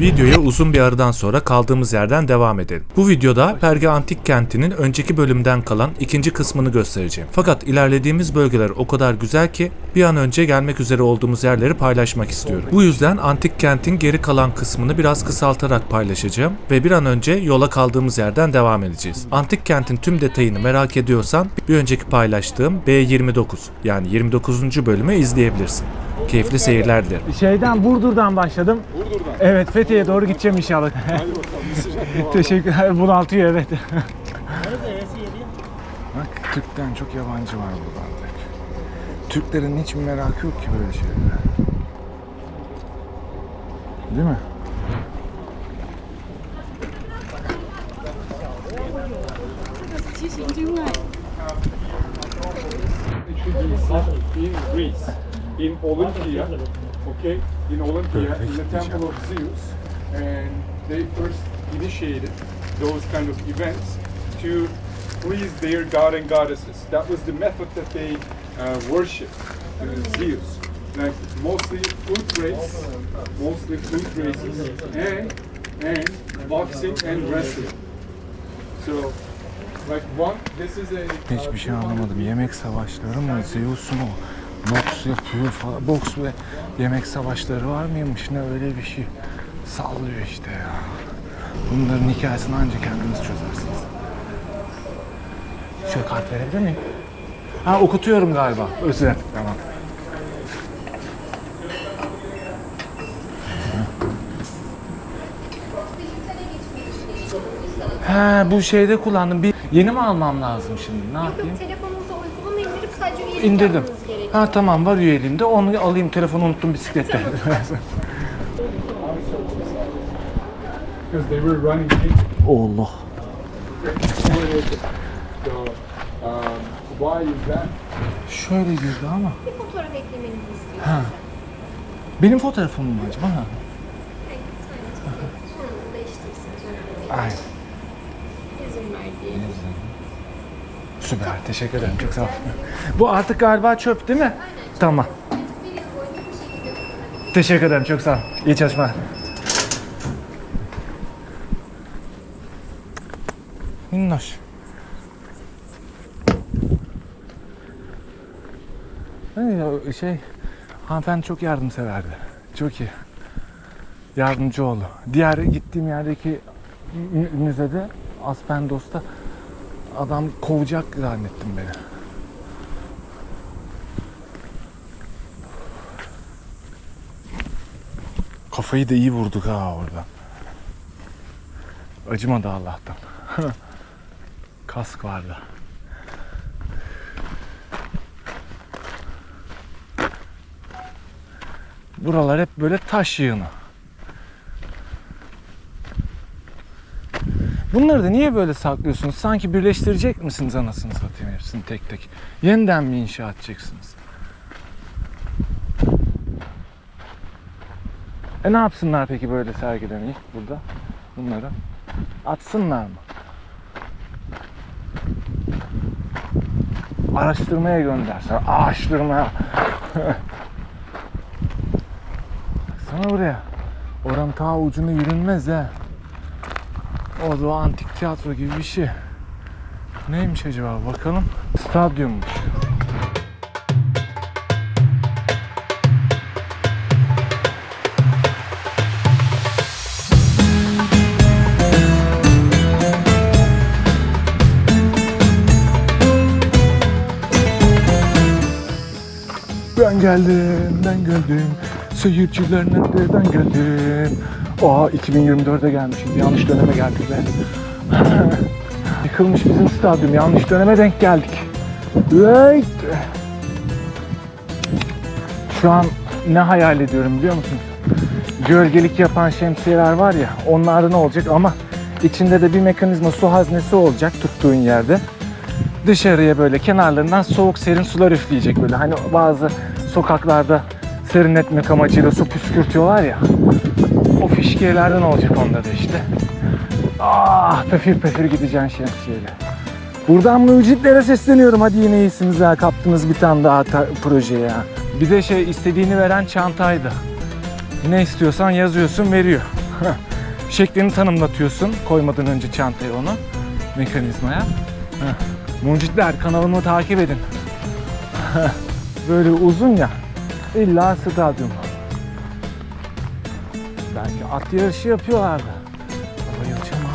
Videoya uzun bir aradan sonra kaldığımız yerden devam edelim. Bu videoda Perge Antik Kenti'nin önceki bölümden kalan ikinci kısmını göstereceğim. Fakat ilerlediğimiz bölgeler o kadar güzel ki bir an önce gelmek üzere olduğumuz yerleri paylaşmak istiyorum. Bu yüzden Antik Kent'in geri kalan kısmını biraz kısaltarak paylaşacağım ve bir an önce yola kaldığımız yerden devam edeceğiz. Antik Kent'in tüm detayını merak ediyorsan bir önceki paylaştığım B29 yani 29. bölümü izleyebilirsin. Keyifli seyirler dilerim. Şeyden Burdur'dan başladım. Burdur'dan. Evet Fethiye'ye doğru gideceğim inşallah. Hadi bakalım. Teşekkürler. Bunaltıyor evet. Bak Türk'ten çok yabancı var burada artık. Türklerin hiç merakı yok ki böyle şeylere. Değil mi? Greece, in Olympia, okay, in Olympia, in the temple of Zeus, and they first initiated those kind of events to please their god and goddesses. That was the method that they uh, worshipped uh, Zeus. Like mostly foot race, mostly foot races, and and boxing and wrestling. So, like one, this is a Hiçbir şey anlamadım. Yemek savaşları mı? Zeus mu? Boks yapıyor falan. Boks ve yemek savaşları var mıymış? Ne öyle bir şey. Sallıyor işte ya. Bunların hikayesini ancak kendiniz çözersiniz. Şöyle kart verebilir miyim? Ha okutuyorum galiba. Özür. Tamam. He bu şeyde kullandım. Bir yeni mi almam lazım şimdi? Ne yapayım? Telefonunuza İndirdim. Ha tamam var üyeliğimde. Onu alayım. Telefonu unuttum bisiklette. Allah. Um, why is that? Şöyle girdi ama. Bir fotoğraf eklemenizi istiyor. Ha. Benim fotoğrafım mı acaba? Ha. Aynen. İzin ver diye. Süper. Teşekkür ederim. Çok sağ ol. Bu artık galiba çöp değil mi? Tamam. Teşekkür ederim. Çok sağ ol. İyi çalışmalar. Minnoş. Şey, hanımefendi çok yardımseverdi. Çok iyi. Yardımcı oldu. Diğer gittiğim yerdeki mü- müzede Aspendos'ta adam kovacak zannettim beni. Kafayı da iyi vurduk ha orada. Acımadı Allah'tan. Kask vardı. Buralar hep böyle taş yığını. Bunları da niye böyle saklıyorsunuz? Sanki birleştirecek misiniz anasını satayım hepsini tek tek? Yeniden mi inşa edeceksiniz? E ne yapsınlar peki böyle sergilemeyi burada? Bunları atsınlar mı? Araştırmaya göndersen. Araştırmaya. Baksana buraya. Oranın ta ucunu yürünmez ha. O da antik tiyatro gibi bir şey. Neymiş acaba bakalım. Stadyummuş. Ben geldim, ben geldim. Seyirciler nereden geldim? Aa 2024'e gelmişiz. Yanlış döneme geldik be. Yıkılmış bizim stadyum. Yanlış döneme denk geldik. Right. Şu an ne hayal ediyorum biliyor musunuz? Gölgelik yapan şemsiyeler var ya onlarda ne olacak ama içinde de bir mekanizma su haznesi olacak tuttuğun yerde dışarıya böyle kenarlarından soğuk serin sular üfleyecek böyle. Hani bazı sokaklarda serinletmek amacıyla su püskürtüyorlar ya. O fişkiyelerden olacak onda da işte. Ah pefir pefir gideceksin şemsiyeyle. Buradan mucitlere sesleniyorum. Hadi yine iyisiniz ha. Kaptınız bir tane daha ta- projeye ya. Bir de şey istediğini veren çantaydı. Ne istiyorsan yazıyorsun veriyor. Şeklini tanımlatıyorsun koymadan önce çantaya onu mekanizmaya. Mucitler kanalımı takip edin. Böyle uzun ya illa stadyum. Belki at yarışı yapıyorlardı. Bayılacağım ha.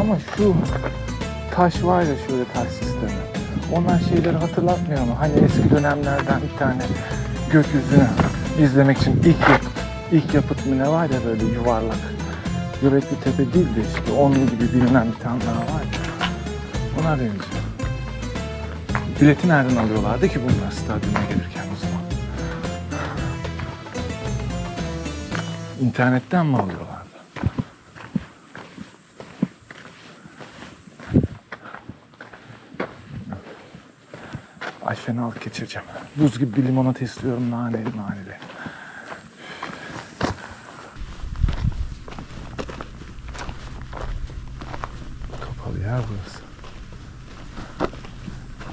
Ama şu taş var ya şöyle taş sistemi. Onlar şeyleri hatırlatmıyor mu? Hani eski dönemlerden bir tane gökyüzünü izlemek için ilk yapıt, ilk yapıt mı ne var ya böyle yuvarlak. Göbekli Tepe değil de işte onlu gibi bilinen bir tane daha var ya. Ona benziyor. Bileti nereden alıyorlardı ki bunlar stadyuma gelirken o zaman? İnternetten mi alıyorlardı? Ay fenalık geçireceğim. Buz gibi bir limonata istiyorum naneli naneli. Kapalı yer burası.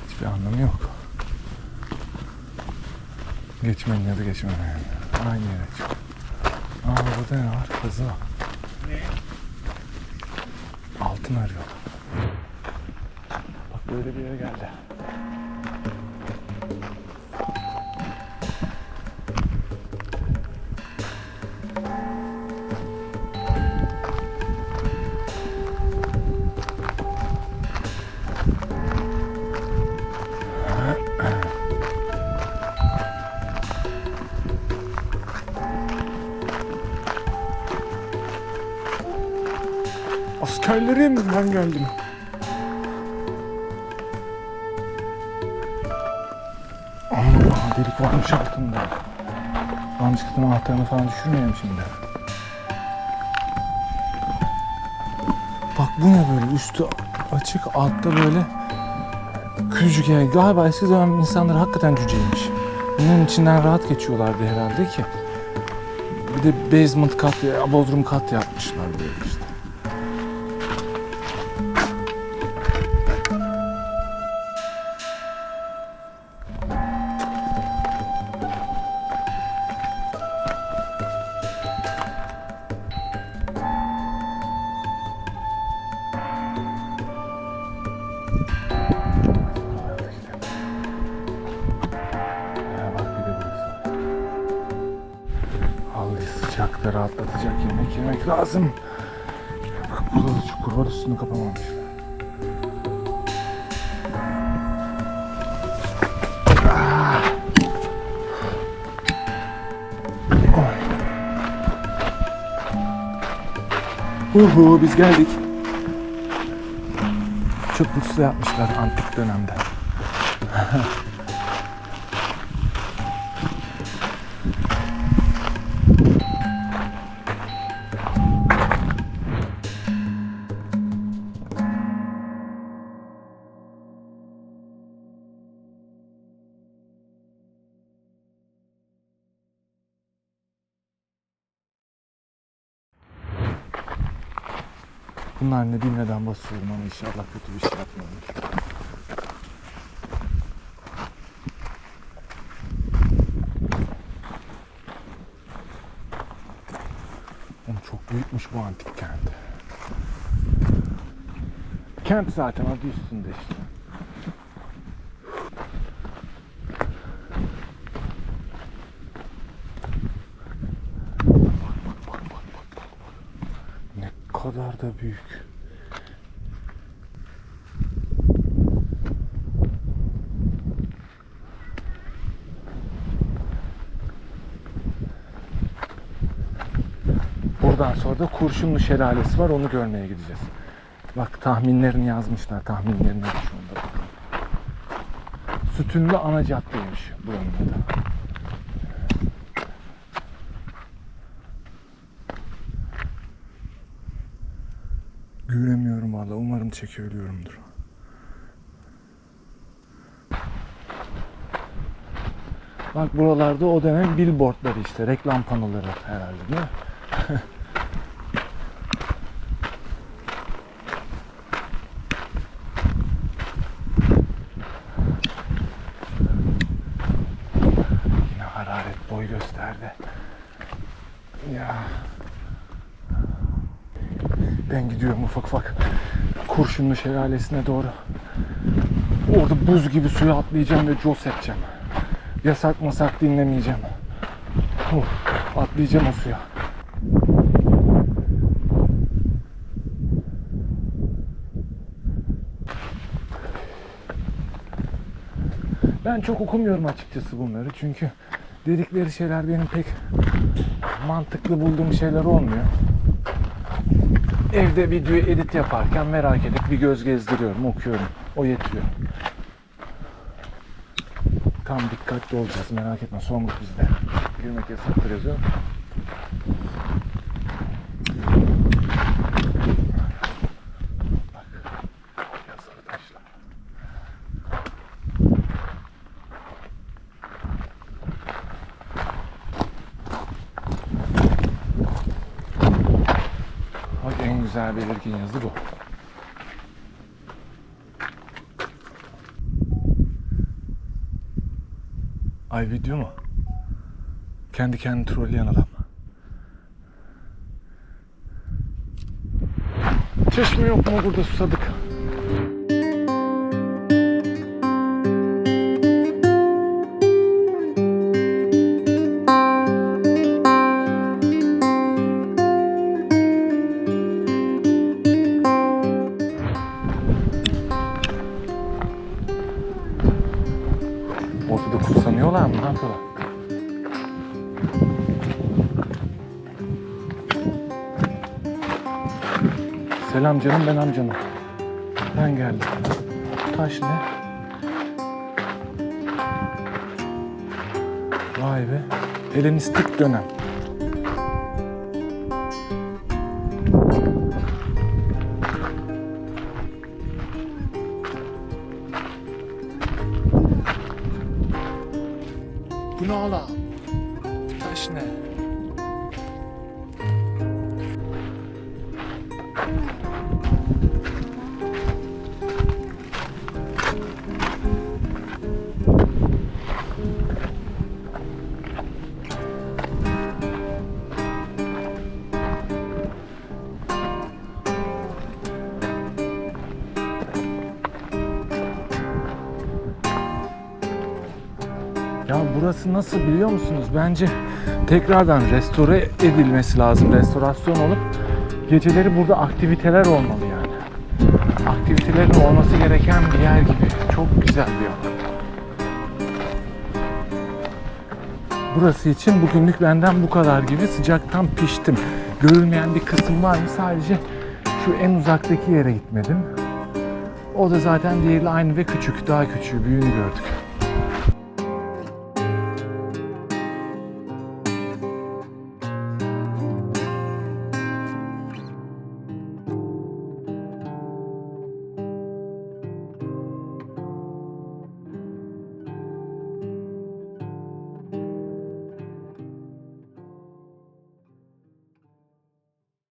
Hiçbir anlamı yok. Geçmenin ya da geçmemenin. Aynı yere çık. Aa burada ne var? Kazı var. Altın arıyor. Bak böyle bir yere geldi. Askerlerim ben geldim. Aman delik varmış altında. Lan bisikletin anahtarını falan düşürmeyeyim şimdi. Bak bu ne böyle üstü açık altta böyle küçücük yer. Galiba eski dönem insanlar hakikaten cüceymiş. Bunun içinden rahat geçiyorlardı herhalde ki. Bir de basement kat, bodrum kat yapmışlar yemek lazım. Burada da çukur var üstünü kapamamış. Ah! Uhu biz geldik. Çok mutlu yapmışlar antik dönemde. Bunlar ne bilmeden basıyorum ama inşallah kötü bir şey yapmıyormuş. Oğlum çok büyükmüş bu antik kent. Kent zaten adı üstünde işte. Bak bak bak bak bak bak. Ne kadar da büyük. Buradan sonra da Kurşunlu Şelalesi var. Onu görmeye gideceğiz. Bak tahminlerini yazmışlar. Tahminlerini de şunda. Sütünlü ana caddeymiş buranın adı. Umarım çekebiliyorumdur. Bak buralarda o dönem billboardları işte reklam panoları herhalde değil mi? Yine boy gösterdi. Ben gidiyorum ufak ufak Kurşunlu Şelalesi'ne doğru. Orada buz gibi suya atlayacağım ve jos edeceğim. Yasak masak dinlemeyeceğim. Of, atlayacağım o suya. Ben çok okumuyorum açıkçası bunları çünkü dedikleri şeyler benim pek mantıklı bulduğum şeyler olmuyor. Evde videoyu edit yaparken merak edip bir göz gezdiriyorum, okuyorum. O yetiyor. Tam dikkatli olacağız merak etme. Grup bizde. Girmek yasaktır yazıyor. Bak. Yazılı taşlar. Bak en güzel belirgin yazı bu. Ay video mu? Kendi kendini trolleyen adam. Çeşme yok mu burada susadık? Ortada kutsanıyorlar mı? Ne yapıyorlar? Selam canım ben amcanım. Ben geldim. Taş ne? Vay be. Helenistik dönem. Bu ne burası nasıl biliyor musunuz? Bence tekrardan restore edilmesi lazım. Restorasyon olup geceleri burada aktiviteler olmalı yani. Aktivitelerin olması gereken bir yer gibi. Çok güzel bir alan. Burası için bugünlük benden bu kadar gibi sıcaktan piştim. Görülmeyen bir kısım var mı? Sadece şu en uzaktaki yere gitmedim. O da zaten diğeriyle aynı ve küçük. Daha küçüğü, büyüğünü gördük.